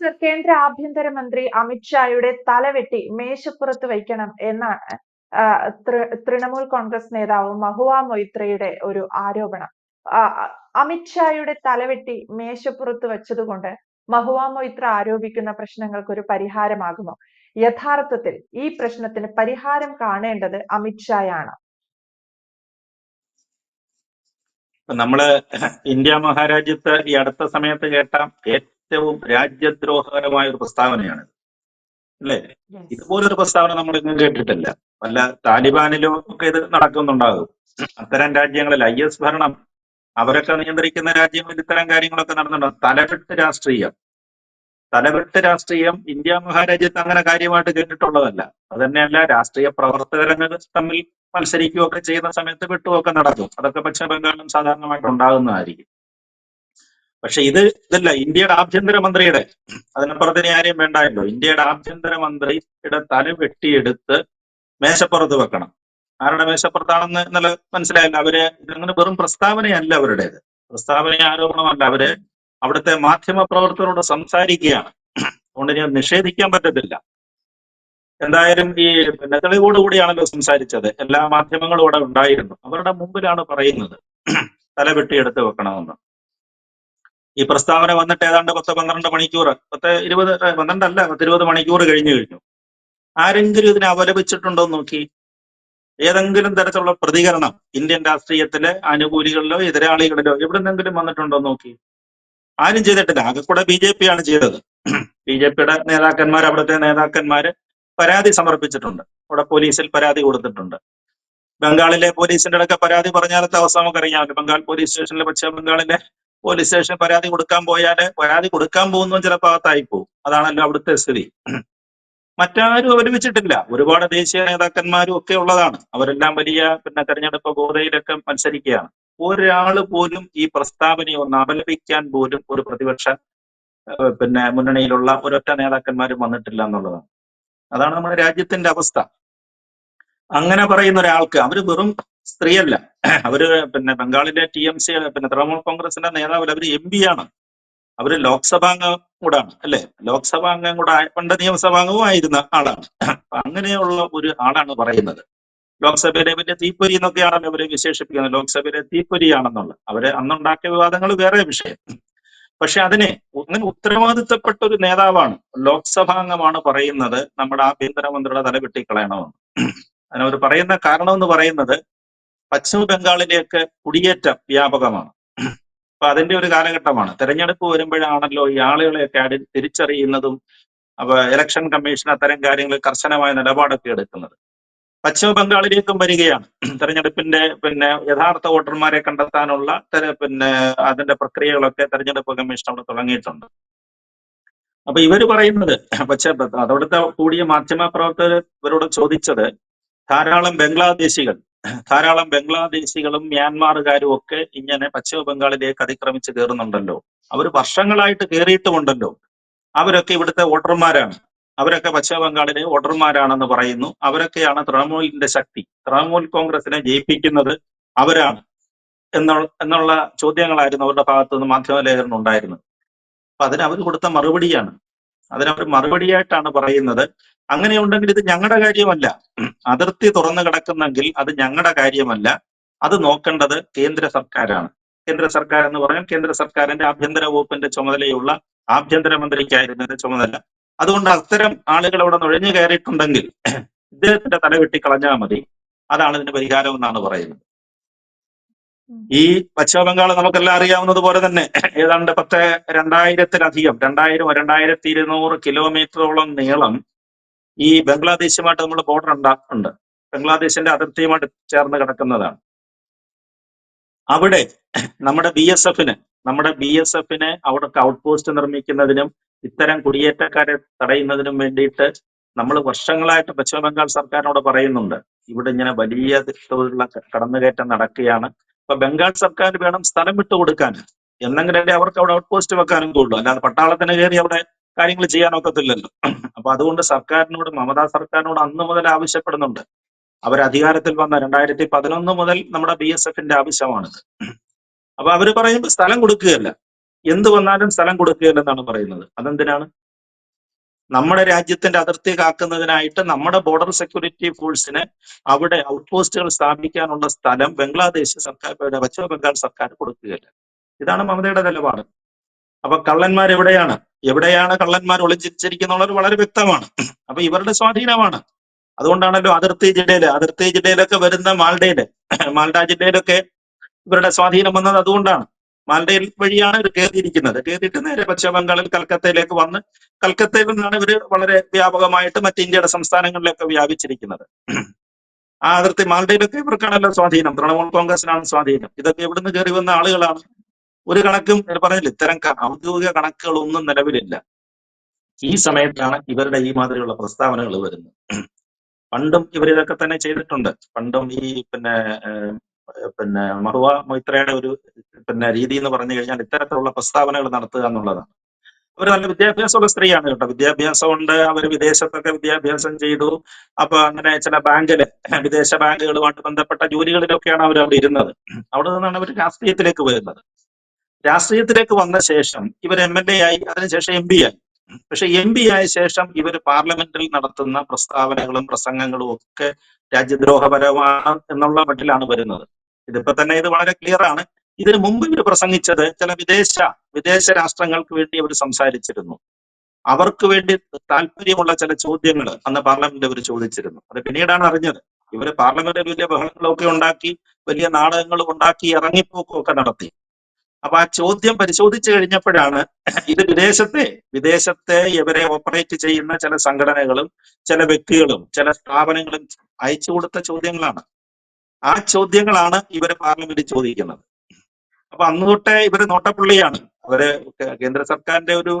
Sir കേന്ദ്ര ആഭ്യന്തരമന്ത്രി അമിത്ഷായുടെ തലവെട്ടി മേശപ്പുറത്ത് വയ്ക്കണം എന്നാണ് തൃണമൂൽ കോൺഗ്രസ് നേതാവ് മഹുവ മൊയ്ത്രയുടെ ഒരു ആരോപണം. അമിത്ഷായുടെ തലവെട്ടി മേശപ്പുറത്ത് വെച്ചതുകൊണ്ട് മഹുവ മൊയ്ത്ര ആരോപിക്കുന്ന പ്രശ്നങ്ങൾക്ക് ഒരു പരിഹാരമാകുമോ? യഥാർത്ഥത്തിൽ ഈ പ്രശ്നത്തിന് പരിഹാരം കാണേണ്ടത് അമിത്ഷായാണ് നമ്മൾ ഇന്ത്യ മഹാരാജ്യത്ത് ഈ അടുത്ത സമയത്ത് കേട്ട ഏറ്റവും രാജ്യദ്രോഹകരമായ ഒരു പ്രസ്താവനയാണ്. അല്ലേ? ഇതുപോലൊരു പ്രസ്താവന നമ്മൾ ഇന്നും കേട്ടിട്ടില്ല. വല്ല താലിബാനിലും ഒക്കെ ഇത് നടക്കുന്നുണ്ടാകും. അത്തരം രാജ്യങ്ങളിൽ ഐ എസ് ഭരണം അവരൊക്കെ നിയന്ത്രിക്കുന്ന രാജ്യങ്ങളിൽ ഇത്തരം കാര്യങ്ങളൊക്കെ നടന്നിട്ടുണ്ട് തലവെട്ട് രാഷ്ട്രീയം. തലവെട്ട് രാഷ്ട്രീയം ഇന്ത്യ മഹാരാജ്യത്ത് അങ്ങനെ കാര്യമായിട്ട് കേട്ടിട്ടുള്ളതല്ല. അത് തന്നെയല്ല രാഷ്ട്രീയ പ്രവർത്തകരങ്ങൾ തമ്മിൽ മത്സരിക്കുകയൊക്കെ ചെയ്യുന്ന സമയത്ത് വെട്ടുമൊക്കെ നടക്കും. അതൊക്കെ പശ്ചിമ ബംഗാളിലും സാധാരണമായിട്ട് ഉണ്ടാകുന്നതായിരിക്കും. പക്ഷെ ഇത് ഇതല്ല ഇന്ത്യയുടെ ആഭ്യന്തരമന്ത്രിയുടെ അതിനപ്പുറത്തിന് ആരെയും വേണ്ടായല്ലോ. ഇന്ത്യയുടെ ആഭ്യന്തരമന്ത്രിയുടെ തല വെട്ടിയെടുത്ത് മേശപ്പുറത്ത് വെക്കണം. ആരുടെ മേശപ്പുറത്താണെന്ന് ഇന്നലെ മനസ്സിലായില്ല. അവർ ഇതങ്ങനെ വെറും പ്രസ്താവനയല്ല അവരുടേത്. പ്രസ്താവന ആരോപണമല്ല അവർ അവിടുത്തെ മാധ്യമ പ്രവർത്തകരോട് സംസാരിക്കുകയാണ്. അതുകൊണ്ട് ഞാൻ നിഷേധിക്കാൻ പറ്റത്തില്ല. എന്തായാലും ഈ പിന്നെ തെളിവോടുകൂടിയാണല്ലോ സംസാരിച്ചത്. എല്ലാ മാധ്യമങ്ങളും ഇവിടെ ഉണ്ടായിരുന്നു. അവരുടെ മുമ്പിലാണ് പറയുന്നത്. തല വെട്ടിയെടുത്ത് വെക്കണമെന്ന്. ഈ പ്രസ്താവന വന്നിട്ട് ഏതാണ്ട് പത്ത് പന്ത്രണ്ട് മണിക്കൂർ പത്ത് ഇരുപത് പന്ത്രണ്ടല്ല പത്ത് ഇരുപത് മണിക്കൂർ കഴിഞ്ഞു കഴിഞ്ഞു. ആരെങ്കിലും ഇതിനെ അപലപിച്ചിട്ടുണ്ടോ എന്ന് നോക്കി. ഏതെങ്കിലും തരത്തിലുള്ള പ്രതികരണം ഇന്ത്യൻ രാഷ്ട്രീയത്തിലെ അനുകൂലികളിലോ എതിരാളികളിലോ എവിടെന്നെങ്കിലും വന്നിട്ടുണ്ടോ നോക്കി. ആരും ചെയ്തിട്ടില്ല. ആകെ കൂടെ ബി ജെ പി ആണ് ചെയ്തത്. ബി ജെ പിയുടെ നേതാക്കന്മാർ അവിടുത്തെ നേതാക്കന്മാര് പരാതി സമർപ്പിച്ചിട്ടുണ്ട്. അവിടെ പോലീസിൽ പരാതി കൊടുത്തിട്ടുണ്ട്. ബംഗാളിലെ പോലീസിന്റെ അടക്കം പരാതി പറഞ്ഞാലത്തെ അവസ്ഥ നമുക്കറിയാമല്ലോ ബംഗാൾ പോലീസ് സ്റ്റേഷനിലെ പശ്ചിമ ബംഗാളിലെ പോലീസ് സ്റ്റേഷൻ പരാതി കൊടുക്കാൻ പോയാൽ പരാതി കൊടുക്കാൻ പോകുന്നു ചിലപ്പോൾ അകത്തായി പോകും. അതാണല്ലോ അവിടുത്തെ സ്ഥിതി. മറ്റാരും അവലപിച്ചിട്ടില്ല ഒരുപാട് ദേശീയ നേതാക്കന്മാരും ഒക്കെ ഉള്ളതാണ്. അവരെല്ലാം വലിയ പിന്നെ തെരഞ്ഞെടുപ്പ് ഗോതയിലൊക്കെ മത്സരിക്കുകയാണ്. ഒരാൾ പോലും ഈ പ്രസ്താവനയെ ഒന്ന് അപലപിക്കാൻ പോലും ഒരു പ്രതിപക്ഷ പിന്നെ മുന്നണിയിലുള്ള ഒരൊറ്റ നേതാക്കന്മാരും വന്നിട്ടില്ല എന്നുള്ളതാണ്. അതാണ് നമ്മുടെ രാജ്യത്തിന്റെ അവസ്ഥ. അങ്ങനെ പറയുന്ന ഒരാൾക്ക് അവർ വെറും സ്ത്രീയല്ല. അവർ പിന്നെ ബംഗാളിലെ ടി എം സി പിന്നെ തൃണമൂൽ കോൺഗ്രസിന്റെ നേതാവല്ല അവർ എം പി ആണ്. അവർ ലോക്സഭാംഗം കൂടാണ് അല്ലെ? ലോക്സഭാംഗം കൂടെ ആയ- പണ്ട് നിയമസഭാംഗവും ആയിരുന്ന ആളാണ്. അങ്ങനെയുള്ള ഒരു ആളാണ് പറയുന്നത്. ലോക്സഭയിലെ വലിയ തീപ്പൊരി എന്നൊക്കെയാണല്ലോ അവരെ വിശേഷിപ്പിക്കുന്നത്. ലോക്സഭയിലെ തീപ്പൊരിയാണെന്നുള്ള അവർ അന്നുണ്ടാക്കിയ വിവാദങ്ങൾ വേറെ വിഷയം. പക്ഷെ അതിനെ അങ്ങനെ ഉത്തരവാദിത്തപ്പെട്ട ഒരു നേതാവാണ് ലോക്സഭാംഗമാണ് പറയുന്നത് നമ്മുടെ ആഭ്യന്തരമന്ത്രിയുടെ തല വെട്ടിക്കളയണമെന്ന്. അതിനവർ പറയുന്ന കാരണം എന്ന് പറയുന്നത് പശ്ചിമ ബംഗാളിലേക്ക് കുടിയേറ്റം വ്യാപകമാണ്. അപ്പൊ അതിന്റെ ഒരു കാലഘട്ടമാണ്. തെരഞ്ഞെടുപ്പ് വരുമ്പോഴാണല്ലോ ഈ ആളുകളെയൊക്കെ അടി തിരിച്ചറിയുന്നതും അപ്പൊ ഇലക്ഷൻ കമ്മീഷൻ അത്തരം കാര്യങ്ങളിൽ കർശനമായ നിലപാടൊക്കെ എടുക്കുന്നത്. പശ്ചിമ ബംഗാളിലേക്കും വരികയാണ്. തെരഞ്ഞെടുപ്പിന്റെ പിന്നെ യഥാർത്ഥ വോട്ടർമാരെ കണ്ടെത്താനുള്ള പിന്നെ അതിന്റെ പ്രക്രിയകളൊക്കെ തെരഞ്ഞെടുപ്പ് കമ്മീഷൻ അവിടെ തുടങ്ങിയിട്ടുണ്ട്. അപ്പൊ ഇവർ പറയുന്നത് പക്ഷേ അതവിടുത്തെ കൂടിയ മാധ്യമ പ്രവർത്തകർ ഇവരോട് ചോദിച്ചത് ധാരാളം ബംഗ്ലാദേശികൾ ധാരാളം ബംഗ്ലാദേശികളും മ്യാൻമാറുകാരും ഒക്കെ ഇങ്ങനെ പശ്ചിമ ബംഗാളിലേക്ക് അതിക്രമിച്ച് കയറുന്നുണ്ടല്ലോ. അവർ വർഷങ്ങളായിട്ട് കയറിയിട്ടുമുണ്ടല്ലോ. അവരൊക്കെ ഇവിടുത്തെ വോട്ടർമാരാണ്. അവരൊക്കെ പശ്ചിമ ബംഗാളിലെ വോട്ടർമാരാണെന്ന് പറയുന്നു. അവരൊക്കെയാണ് തൃണമൂലിന്റെ ശക്തി. തൃണമൂൽ കോൺഗ്രസിനെ ജയിപ്പിക്കുന്നത് അവരാണ് എന്നുള്ള ചോദ്യങ്ങളായിരുന്നു അവരുടെ ഭാഗത്തുനിന്ന് മാധ്യമ ലേഖനം ഉണ്ടായിരുന്നത്. അപ്പൊ അതിന് അവർ കൊടുത്ത മറുപടിയാണ്. അതിനവർ മറുപടിയായിട്ടാണ് പറയുന്നത്. അങ്ങനെയുണ്ടെങ്കിൽ ഇത് ഞങ്ങളുടെ കാര്യമല്ല. അതിർത്തി തുറന്നു കിടക്കുന്നെങ്കിൽ അത് ഞങ്ങളുടെ കാര്യമല്ല. അത് നോക്കേണ്ടത് കേന്ദ്ര സർക്കാരാണ്. കേന്ദ്ര സർക്കാർ എന്ന് പറഞ്ഞാൽ കേന്ദ്ര സർക്കാരിന്റെ ആഭ്യന്തര വകുപ്പിന്റെ ചുമതലയുള്ള ആഭ്യന്തരമന്ത്രിക്കായിരുന്നു ഇതിന്റെ ചുമതല. അതുകൊണ്ട് അത്തരം ആളുകൾ അവിടെ നുഴഞ്ഞു കയറിയിട്ടുണ്ടെങ്കിൽ ഇദ്ദേഹത്തിന്റെ തല വെട്ടിക്കളഞ്ഞാൽ മതി. അതാണ് ഇതിന്റെ പരിഹാരം എന്നാണ് പറയുന്നത്. ഈ പശ്ചിമ ബംഗാൾ നമുക്കെല്ലാം അറിയാവുന്നത് പോലെ തന്നെ ഏതാണ്ട് പത്ത് രണ്ടായിരത്തിലധികം രണ്ടായിരം രണ്ടായിരത്തി ഇരുന്നൂറ് കിലോമീറ്ററോളം നീളം ഈ ബംഗ്ലാദേശുമായിട്ട് നമ്മൾ ബോർഡർ ഉണ്ടാ ബംഗ്ലാദേശിന്റെ അതിർത്തിയുമായിട്ട് ചേർന്ന് കിടക്കുന്നതാണ്. അവിടെ നമ്മുടെ ബി എസ് എഫിന് നമ്മുടെ ബി എസ് എഫിന് അവിടെ ഔട്ട് പോസ്റ്റ് നിർമ്മിക്കുന്നതിനും ഇത്തരം കുടിയേറ്റക്കാരെ തടയുന്നതിനും വേണ്ടിയിട്ട് നമ്മൾ വർഷങ്ങളായിട്ട് പശ്ചിമ ബംഗാൾ സർക്കാരിനോട് പറയുന്നുണ്ട്. ഇവിടെ ഇങ്ങനെ വലിയ തോതിലുള്ള കടന്നുകയറ്റം നടക്കുകയാണ്. അപ്പൊ ബംഗാൾ സർക്കാർ വേണം സ്ഥലം വിട്ടു കൊടുക്കാൻ. എന്നെങ്കിലല്ലേ അവർക്ക് അവിടെ ഔട്ട് പോസ്റ്റ് വെക്കാനും കൊള്ളൂ അല്ലാതെ പട്ടാളത്തിന് കയറി അവിടെ കാര്യങ്ങൾ ചെയ്യാനൊക്കത്തില്ലല്ലോ അപ്പൊ അതുകൊണ്ട് സർക്കാരിനോട് മമതാ സർക്കാരിനോട് അന്ന് മുതൽ ആവശ്യപ്പെടുന്നുണ്ട്. അവർ അധികാരത്തിൽ വന്ന രണ്ടായിരത്തി പതിനൊന്ന് മുതൽ നമ്മുടെ ബി എസ് എഫിന്റെ ആവശ്യമാണിത്. അപ്പൊ അവർ പറയുമ്പോൾ സ്ഥലം കൊടുക്കുകയല്ല. എന്ത് വന്നാലും സ്ഥലം കൊടുക്കുകയല്ലെന്നാണ് പറയുന്നത്. അതെന്തിനാണ്? നമ്മുടെ രാജ്യത്തിന്റെ അതിർത്തി കാക്കുന്നതിനായിട്ട് നമ്മുടെ ബോർഡർ സെക്യൂരിറ്റി ഫോഴ്സിന് അവിടെ ഔട്ട് പോസ്റ്റുകൾ സ്ഥാപിക്കാനുള്ള സ്ഥലം ബംഗ്ലാദേശ് സർക്കാർ പശ്ചിമ ബംഗാൾ സർക്കാർ കൊടുക്കുകയില്ല. ഇതാണ് മമതയുടെ നിലപാട്. അപ്പൊ കള്ളന്മാർ എവിടെയാണ്? എവിടെയാണ് കള്ളന്മാർ ഒളിച്ചിരിക്കുന്നുള്ളത് വളരെ വ്യക്തമാണ്. അപ്പൊ ഇവരുടെ സ്വാധീനമാണ്. അതുകൊണ്ടാണല്ലോ അതിർത്തി ജില്ലയിൽ അതിർത്തി ജില്ലയിലൊക്കെ വരുന്ന മാൾഡയിൽ മാൾഡ ജില്ലയിലൊക്കെ ഇവരുടെ സ്വാധീനം വന്നത് അതുകൊണ്ടാണ്. മാൾഡയിൽ വഴിയാണ് ഇവർ കയറിയിരിക്കുന്നത് കയറിയിട്ട് നേരെ പശ്ചിമ ബംഗാളിൽ കൽക്കത്തയിലേക്ക് വന്ന് കൽക്കത്തയിൽ നിന്നാണ് ഇവർ വളരെ വ്യാപകമായിട്ട് മറ്റ് ഇന്ത്യയുടെ സംസ്ഥാനങ്ങളിലൊക്കെ വ്യാപിച്ചിരിക്കുന്നത്. ആ അതിർത്തി മാൾഡയിലൊക്കെ ഇവർക്കാണല്ലോ സ്വാധീനം. തൃണമൂൽ കോൺഗ്രസിനാണ് സ്വാധീനം. ഇതൊക്കെ ഇവിടുന്ന് കയറി വന്ന ആളുകളാണ്. ഒരു കണക്കും പറഞ്ഞില്ല. ഇത്തരം ഔദ്യോഗിക കണക്കുകളൊന്നും നിലവിലില്ല. ഈ സമയത്താണ് ഇവരുടെ ഈ മാതിരിയുള്ള പ്രസ്താവനകൾ വരുന്നത്. പണ്ടും ഇവർ ഇതൊക്കെ തന്നെ ചെയ്തിട്ടുണ്ട്. പണ്ടും ഈ പിന്നെ പിന്നെ മറുവ മൊയ്ത്രയുടെ ഒരു പിന്നെ രീതി എന്ന് പറഞ്ഞു കഴിഞ്ഞാൽ ഇത്തരത്തിലുള്ള പ്രസ്താവനകൾ നടത്തുക എന്നുള്ളതാണ്. അവർ നല്ല വിദ്യാഭ്യാസമുള്ള സ്ത്രീയാണ് കേട്ടോ. വിദ്യാഭ്യാസം ഉണ്ട്. അവർ വിദേശത്തൊക്കെ വിദ്യാഭ്യാസം ചെയ്തു. അപ്പൊ അങ്ങനെ ചില ബാങ്കിൽ വിദേശ ബാങ്കുകളുമായിട്ട് ബന്ധപ്പെട്ട ജോലികളിലൊക്കെയാണ് അവർ അവിടെ ഇരുന്നത്. അവിടെ നിന്നാണ് അവർ രാഷ്ട്രീയത്തിലേക്ക് വരുന്നത് രാഷ്ട്രീയത്തിലേക്ക് വന്ന ശേഷം ഇവർ എം എൽ എ ആയി അതിനുശേഷം എം പി ആയി. പക്ഷെ എം പി ആയ ശേഷം ഇവർ പാർലമെന്റിൽ നടത്തുന്ന പ്രസ്താവനകളും പ്രസംഗങ്ങളും ഒക്കെ രാജ്യദ്രോഹപരമാണ് എന്നുള്ള മട്ടിലാണ് വരുന്നത്. ഇതിപ്പോ തന്നെ ഇത് വളരെ ക്ലിയർ ആണ്. ഇതിനു മുമ്പ് ഇവർ പ്രസംഗിച്ചത് ചില വിദേശ വിദേശ രാഷ്ട്രങ്ങൾക്ക് വേണ്ടി അവർ സംസാരിച്ചിരുന്നു. അവർക്ക് വേണ്ടി താല്പര്യമുള്ള ചില ചോദ്യങ്ങൾ അന്ന് പാർലമെന്റിൽ അവർ ചോദിച്ചിരുന്നു. അത് പിന്നീടാണ് അറിഞ്ഞത്. ഇവർ പാർലമെന്റിൽ വലിയ ബഹളങ്ങളൊക്കെ ഉണ്ടാക്കി വലിയ നാടകങ്ങളും ഉണ്ടാക്കി ഇറങ്ങിപ്പോക്കൊക്കെ നടത്തി. അപ്പൊ ആ ചോദ്യം പരിശോധിച്ചു കഴിഞ്ഞപ്പോഴാണ് ഇത് വിദേശത്തെ വിദേശത്തെ ഇവരെ ഓപ്പറേറ്റ് ചെയ്യുന്ന ചില സംഘടനകളും ചില വ്യക്തികളും ചില സ്ഥാപനങ്ങളും അയച്ചു കൊടുത്ത ചോദ്യങ്ങളാണ്. ആ ചോദ്യങ്ങളാണ് ഇവർ പാർലമെന്റിൽ ചോദിക്കുന്നത്. അപ്പൊ അന്ന് തൊട്ടേ ഇവർ നോട്ടപ്പുള്ളിയാണ്. അവർ കേന്ദ്ര സർക്കാരിന്റെ ഒരു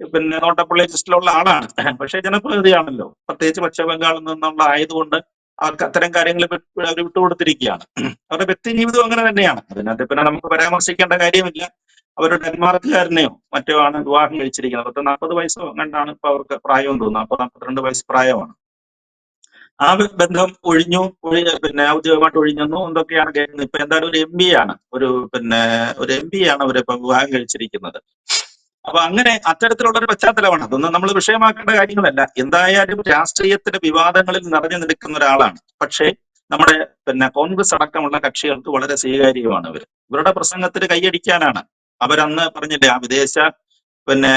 പിന്നെ നോട്ടപ്പുള്ളി ലിസ്റ്റിലുള്ള ആളാണ്. പക്ഷേ ജനപ്രതിനിധിയാണല്ലോ. പ്രത്യേകിച്ച് പശ്ചിമ ബംഗാളിൽ നിന്നുള്ള ആയതുകൊണ്ട് അവർക്ക് അത്തരം കാര്യങ്ങൾ അവർ വിട്ടുകൊടുത്തിരിക്കുകയാണ്. അവരുടെ വ്യക്തി ജീവിതം അങ്ങനെ തന്നെയാണ്. അതിനകത്ത് പിന്നെ നമുക്ക് പരാമർശിക്കേണ്ട കാര്യമില്ല. അവർ ഡെൻമാർക്കുകാരനെയോ മറ്റോ ആണ് വിവാഹം കഴിച്ചിരിക്കുന്നത്. പത്ത് നാൽപ്പത് വയസ്സോ കണ്ടാണ് ഇപ്പൊ അവർക്ക് പ്രായം തോന്നുന്നത് അപ്പൊ നാൽപ്പത്തിരണ്ട് വയസ്സ് പ്രായമാണ്. ആ ബന്ധം ഒഴിഞ്ഞു ഒഴിഞ്ഞ പിന്നെ ഔദ്യോഗികമായിട്ട് ഒഴിഞ്ഞെന്നു എന്തൊക്കെയാണ് കേൾക്കുന്നത്? ഇപ്പൊ എന്തായാലും ഒരു എം പി ആണ്. ഒരു പിന്നെ ഒരു എം പി ആണ് അവരെ വിവാഹം കഴിച്ചിരിക്കുന്നത്. അപ്പൊ അങ്ങനെ അത്തരത്തിലുള്ള ഒരു പശ്ചാത്തലമാണ്. അതൊന്നും നമ്മൾ വിഷയമാക്കേണ്ട കാര്യങ്ങളല്ല. എന്തായാലും രാഷ്ട്രീയത്തിന്റെ വിവാദങ്ങളിൽ നിറഞ്ഞു നിൽക്കുന്ന ഒരാളാണ്. പക്ഷേ നമ്മുടെ പിന്നെ കോൺഗ്രസ് അടക്കമുള്ള കക്ഷികൾക്ക് വളരെ സ്വീകാര്യമാണ് ഇവർ ഇവരുടെ പ്രസംഗത്തിന് കൈയടിക്കാനാണ്. അവരന്ന് പറഞ്ഞില്ലേ ആ വിദേശ പിന്നെ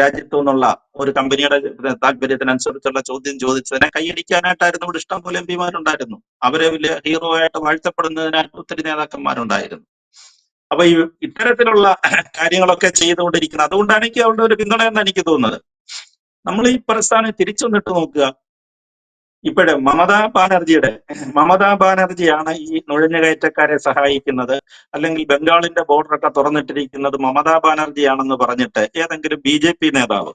രാജ്യത്തു നിന്നുള്ള ഒരു കമ്പനിയുടെ താല്പര്യത്തിനനുസരിച്ചുള്ള ചോദ്യം ചോദിച്ചതിനെ കൈയടിക്കാനായിട്ടായിരുന്നു ഇവിടെ ഇഷ്ടം പോലെ എം പിമാരുണ്ടായിരുന്നു. അവരെ വലിയ ഹീറോ ആയിട്ട് വാഴ്ത്തപ്പെടുന്നതിനായിട്ട് ഒത്തിരി നേതാക്കന്മാരുണ്ടായിരുന്നു. അപ്പൊ ഈ ഇത്തരത്തിലുള്ള കാര്യങ്ങളൊക്കെ ചെയ്തുകൊണ്ടിരിക്കുന്നത് അതുകൊണ്ടാണ് എനിക്ക് അവരുടെ ഒരു പിന്തുണ എന്ന് എനിക്ക് തോന്നുന്നത്. നമ്മൾ ഈ പ്രസ്ഥാനം തിരിച്ചു നിന്നിട്ട് നോക്കുക. ഇപ്പോഴെ മമതാ ബാനർജിയുടെ മമതാ ബാനർജിയാണ് ഈ നുഴഞ്ഞുകയറ്റക്കാരെ സഹായിക്കുന്നത്. അല്ലെങ്കിൽ ബംഗാളിന്റെ ബോർഡറൊക്കെ തുറന്നിട്ടിരിക്കുന്നത് മമതാ ബാനർജിയാണെന്ന് പറഞ്ഞിട്ട് ഏതെങ്കിലും ബി ജെ പി നേതാവ്.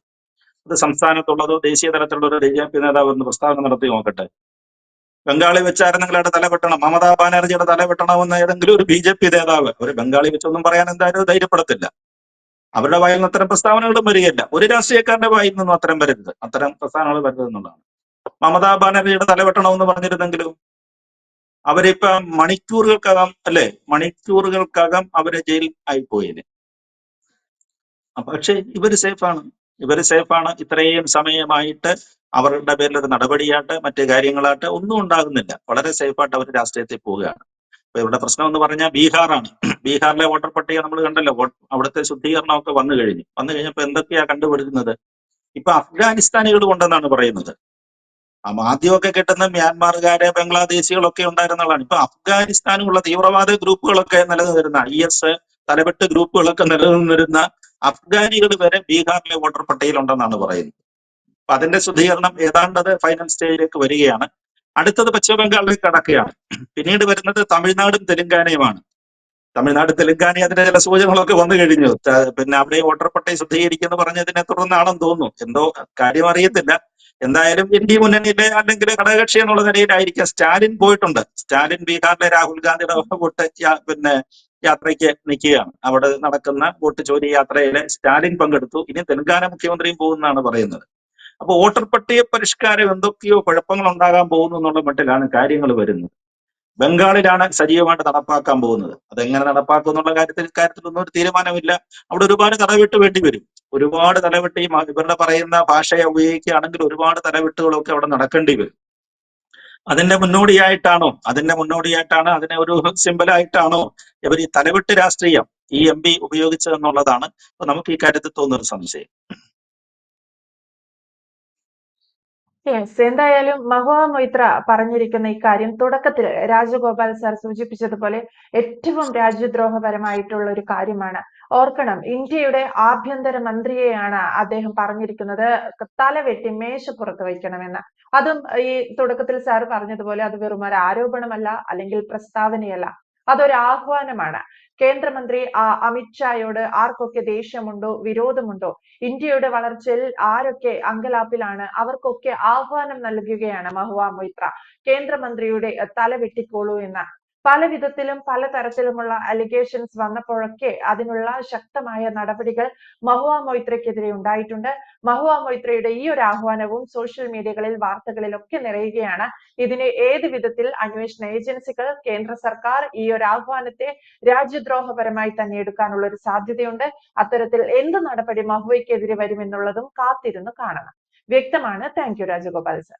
അത് സംസ്ഥാനത്തുള്ളതോ ദേശീയ തലത്തിലുള്ളതോ ബി ജെ പി നേതാവ് എന്ന് പ്രസ്താവന നടത്തി നോക്കട്ടെ. ബംഗാളി വെച്ചായിരുന്നെങ്കിൽ അവിടെ തല വെട്ടണം മമതാ ബാനർജിയുടെ തല വെട്ടണമെന്ന് ഏതെങ്കിലും ഒരു ബി ജെ പി നേതാവ്. ഒരു ബംഗാളി വെച്ചൊന്നും പറയാൻ എന്തായാലും ധൈര്യപ്പെടത്തില്ല. അവരുടെ വായിൽ നിന്ന് അത്തരം പ്രസ്താവനകളും വരികയില്ല. ഒരു രാഷ്ട്രീയക്കാരന്റെ വായിൽ നിന്നും അത്തരം വരരുത്. അത്തരം പ്രസ്താവനകൾ വരരുത് എന്നുള്ളതാണ് മമതാ ബാനർജിയുടെ തലവെട്ടണമെന്ന് പറഞ്ഞിരുന്നെങ്കിലും അവരിപ്പോ മണിക്കൂറുകൾക്കകം അല്ലെ? മണിക്കൂറുകൾക്കകം അവരെ ജയിൽ ആയിപ്പോയിന്. പക്ഷെ ഇവർ സേഫാണ്. ഇവർ സേഫാണ്. ഇത്രയും സമയമായിട്ട് അവരുടെ പേരിൽ ഒരു നടപടിയായിട്ട് മറ്റു കാര്യങ്ങളായിട്ട് ഒന്നും ഉണ്ടാകുന്നില്ല. വളരെ സേഫായിട്ട് അവർ രാഷ്ട്രീയത്തിൽ പോവുകയാണ്. അപ്പൊ ഇവിടെ പ്രശ്നം എന്ന് പറഞ്ഞാൽ ബീഹാറാണ്. ബീഹാറിലെ വോട്ടർ പട്ടിക നമ്മൾ കണ്ടല്ലോ. അവിടുത്തെ ശുദ്ധീകരണമൊക്കെ വന്നു കഴിഞ്ഞു. വന്നു കഴിഞ്ഞപ്പോ എന്തൊക്കെയാ കണ്ടുപിടിക്കുന്നത്? ഇപ്പൊ അഫ്ഗാനിസ്ഥാനികൾ കൊണ്ടെന്നാണ് പറയുന്നത്. ആദ്യമൊക്കെ കിട്ടുന്ന മ്യാൻമാറുകാരെ ബംഗ്ലാദേശികളൊക്കെ ഉണ്ടായിരുന്നതാണ് ഇപ്പൊ അഫ്ഗാനിസ്ഥാനിലുള്ള തീവ്രവാദ ഗ്രൂപ്പുകളൊക്കെ നിലനിന്നിരുന്ന ഐ എസ് തലവെട്ട് ഗ്രൂപ്പുകളൊക്കെ നിലനിന്നിരുന്ന അഫ്ഗാനികൾ വരെ ബീഹാറിലെ വോട്ടർ പട്ടികയിലുണ്ടെന്നാണ് പറയുന്നത്. അപ്പൊ അതിന്റെ ശുദ്ധീകരണം ഏതാണ്ട് അത് ഫൈനൽ സ്റ്റേജിലേക്ക് വരികയാണ്. അടുത്തത് പശ്ചിമ ബംഗാളിലേക്ക് കടക്കുകയാണ്. പിന്നീട് വരുന്നത് തമിഴ്നാടും തെലുങ്കാനയുമാണ്. തമിഴ്നാട് തെലുങ്കാന അതിന്റെ ചില സൂചനകളൊക്കെ വന്നു കഴിഞ്ഞു. പിന്നെ അവിടെ വോട്ടർ പട്ടിക ശുദ്ധീകരിക്കുന്നു പറഞ്ഞതിനെ തുടർന്നാണെന്ന് തോന്നുന്നു. എന്തോ കാര്യം അറിയത്തില്ല. എന്തായാലും എൻ ഡി മുന്നണിയിലെ അല്ലെങ്കിൽ ഘടകകക്ഷി എന്നുള്ള നിലയിലായിരിക്കും. സ്റ്റാലിൻ പോയിട്ടുണ്ട്. സ്റ്റാലിൻ ബീഹാറിലെ രാഹുൽ ഗാന്ധിയുടെ വോട്ട് കൂട്ട് പിന്നെ യാത്രയ്ക്ക് നിൽക്കുകയാണ്. അവിടെ നടക്കുന്ന വോട്ട് ചോരി യാത്രയിൽ സ്റ്റാലിൻ പങ്കെടുത്തു. ഇനി തെലങ്കാന മുഖ്യമന്ത്രിയും പോകുന്നതാണ് പറയുന്നത്. അപ്പൊ വോട്ടർ പട്ടിക പരിഷ്കാരം എന്തൊക്കെയോ കുഴപ്പങ്ങൾ ഉണ്ടാകാൻ പോകുന്നു എന്നുള്ള മട്ടിലാണ് കാര്യങ്ങൾ വരുന്നത്. ബംഗാളിലാണ് സജീവമായിട്ട് നടപ്പാക്കാൻ പോകുന്നത്. അതെങ്ങനെ നടപ്പാക്കും എന്നുള്ള കാര്യത്തിൽ കാര്യത്തിലൊന്നും ഒരു തീരുമാനമില്ല. അവിടെ ഒരുപാട് തലവിട്ട് വേണ്ടി വരും. ഒരുപാട് തലവിട്ട് ഈ ഇവരുടെ പറയുന്ന ഭാഷയെ ഉപയോഗിക്കുകയാണെങ്കിൽ ഒരുപാട് തലവിട്ടുകളൊക്കെ അവിടെ നടക്കേണ്ടി വരും. അതിന്റെ മുന്നോടിയായിട്ടാണോ അതിന്റെ മുന്നോടിയായിട്ടാണോ അതിനെ ഒരു സിമ്പിളായിട്ടാണോ ഇവർ ഈ തലവിട്ട് രാഷ്ട്രീയം ഈ എം പി ഉപയോഗിച്ചതെന്നുള്ളതാണ്. അപ്പൊ നമുക്ക് ഈ കാര്യത്തിൽ തോന്നുന്നൊരു സംശയം. യെസ് എന്തായാലും മഹുവ മൊയ്ത്ര പറഞ്ഞിരിക്കുന്ന ഈ കാര്യം തുടക്കത്തിൽ രാജഗോപാൽ സാർ സൂചിപ്പിച്ചതുപോലെ ഏറ്റവും രാജ്യദ്രോഹപരമായിട്ടുള്ള ഒരു കാര്യമാണ്. ഓർക്കണം ഇന്ത്യയുടെ ആഭ്യന്തര മന്ത്രിയെയാണ് അദ്ദേഹം പറഞ്ഞിരിക്കുന്നത് തലവെട്ടി മേശപ്പുറത്ത് വയ്ക്കണമെന്ന്. അതും ഈ തുടക്കത്തിൽ സാർ പറഞ്ഞതുപോലെ അത് വെറും ഒരു ആരോപണമല്ല അല്ലെങ്കിൽ പ്രസ്താവനയല്ല. അതൊരു ആഹ്വാനമാണ്. കേന്ദ്രമന്ത്രി അമിത്ഷായോട് ആർക്കൊക്കെ ദേഷ്യമുണ്ടോ വിരോധമുണ്ടോ? ഇന്ത്യയുടെ വളർച്ചയിൽ ആരൊക്കെ അങ്കലാപ്പിലാണ് അവർക്കൊക്കെ ആഹ്വാനം നൽകുകയാണ് മഹുവ മൊയ്ത്ര. കേന്ദ്രമന്ത്രിയുടെ തല വെട്ടിക്കോളൂ എന്ന് പല വിധത്തിലും പല തരത്തിലുമുള്ള അലിഗേഷൻസ് വന്നപ്പോഴൊക്കെ അതിനുള്ള ശക്തമായ നടപടികൾ മഹുവ മൊയ്ത്രയ്ക്കെതിരെ ഉണ്ടായിട്ടുണ്ട്. മഹുവ മൊയ്ത്രയുടെ ഈ ഒരു ആഹ്വാനവും സോഷ്യൽ മീഡിയകളിൽ വാർത്തകളിലൊക്കെ നിറയുകയാണ്. ഇതിനെ ഏത് വിധത്തിൽ അന്വേഷണ ഏജൻസികൾ കേന്ദ്ര സർക്കാർ ഈ ഒരു ആഹ്വാനത്തെ രാജ്യദ്രോഹപരമായി തന്നെ എടുക്കാനുള്ള ഒരു സാധ്യതയുണ്ട്. അത്തരത്തിൽ എന്ത് നടപടി മഹുവയ്ക്കെതിരെ വരുമെന്നുള്ളതും കാത്തിരുന്ന് കാണണം. വ്യക്തമാണ്. Thank you Rajagopal sir.